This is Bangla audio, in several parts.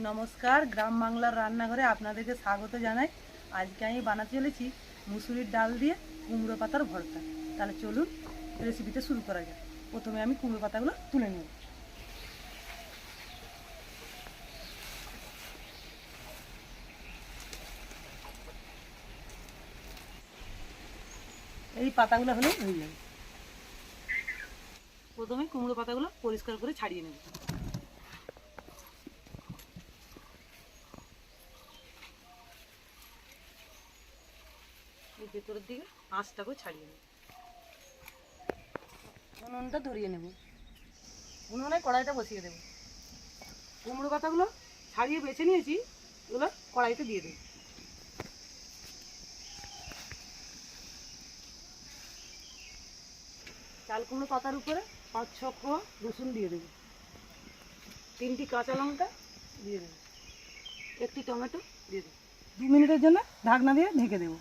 নমস্কার, গ্রাম বাংলার রান্নাঘরে আপনাদেরকে স্বাগত জানাই। আজকে আমি বানাতে চলেছি মুসুরির ডাল দিয়ে কুমড়ো পাতার ভর্তা। তাহলে চলুন রেসিপিটা শুরু করা যাক। প্রথমে আমি কুমড়ো পাতাগুলো তুলে নেব। এই পাতাগুলো হলে হয়ে যাবে প্রথমে কুমড়ো পাতাগুলো পরিষ্কার করে ছাড়িয়ে নেব। এই ভেতরের দিকে আঁচটাকেও ছাড়িয়ে নেব উনুনটা ধরিয়ে নেব। উনুনে কড়াইটা বসিয়ে দেব। কুমড়ো পাতাগুলো ছাড়িয়ে বেছে নিয়েছি, এগুলো কড়াইতে দিয়ে দেব। চাল কুমড়ো পাতার উপরে পাঁচ, ছ কোয়া রসুন দিয়ে দেবো। তিনটি কাঁচা লঙ্কা দিয়ে দেবো। একটি টমেটো দিয়ে দেবো। দু মিনিটের জন্য ঢাকনা দিয়ে ঢেকে দেবো।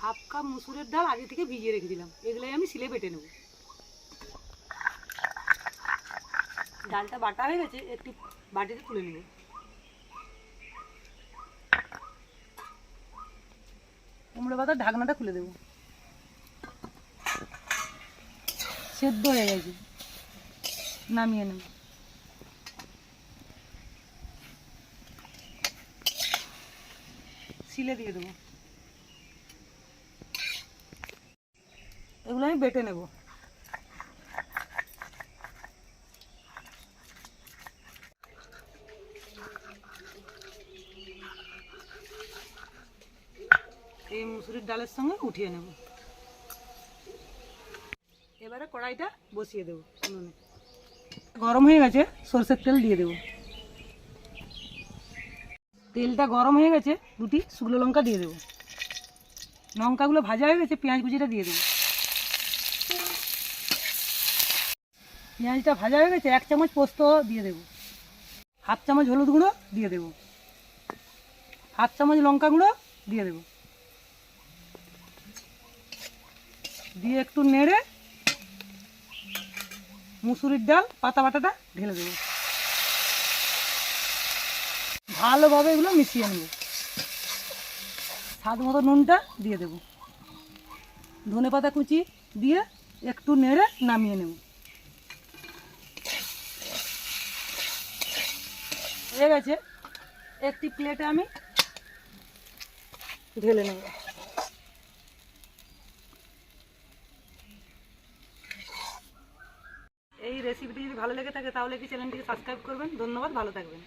হাফ কাপ মুসুরের ডাল আগে থেকে ভিজিয়ে রেখে দিলাম এগুলোই আমি সিলে বেটে নেব। ডালটা বাটা হয়ে গেছে, একটি বাটিতে তুলে নেব। কুমড়ো পাতার ঢাকনাটা খুলে দেবো। সেদ্ধ হয়ে গেছে। নামিয়ে নেব। সিলে দিয়ে দেবো। এগুলো আমি বেটে নেব। এই মুসুরির ডালের সঙ্গে উঠিয়ে নেব। এবারে কড়াইটা বসিয়ে দেবো উনুনে। গরম হয়ে গেছে, সরষের তেল দিয়ে দেবো। তেলটা গরম হয়ে গেছে, দুটি শুকনো লঙ্কা দিয়ে দেবো। লঙ্কাগুলো ভাজা হয়ে গেছে, পেঁয়াজ কুচিটা দিয়ে দেবো। পেঁয়াজটা ভাজা হয়ে গেছে, এক চামচ পোস্ত দিয়ে দেবো। হাফ চামচ হলুদ গুঁড়ো দিয়ে দেবো। হাফ চামচ লঙ্কা গুঁড়ো দিয়ে দেবো। দিয়ে একটু নেড়ে মুসুরির ডাল, পাতা বাটাটা ঢেলে দেবো। ভালোভাবে এগুলো মিশিয়ে নেব। স্বাদ মতো নুনটা দিয়ে দেবো। ধনে পাতা কুচি দিয়ে একটু নেড়ে নামিয়ে নেব। হয়ে গেছে। একটি প্লেটে আমি ঢেলে নেব। এই রেসিপিটি যদি ভালো লেগে থাকে তাহলে কি চ্যানেলটিকে সাবস্ক্রাইব করবেন? ধন্যবাদ, ভালো থাকবেন।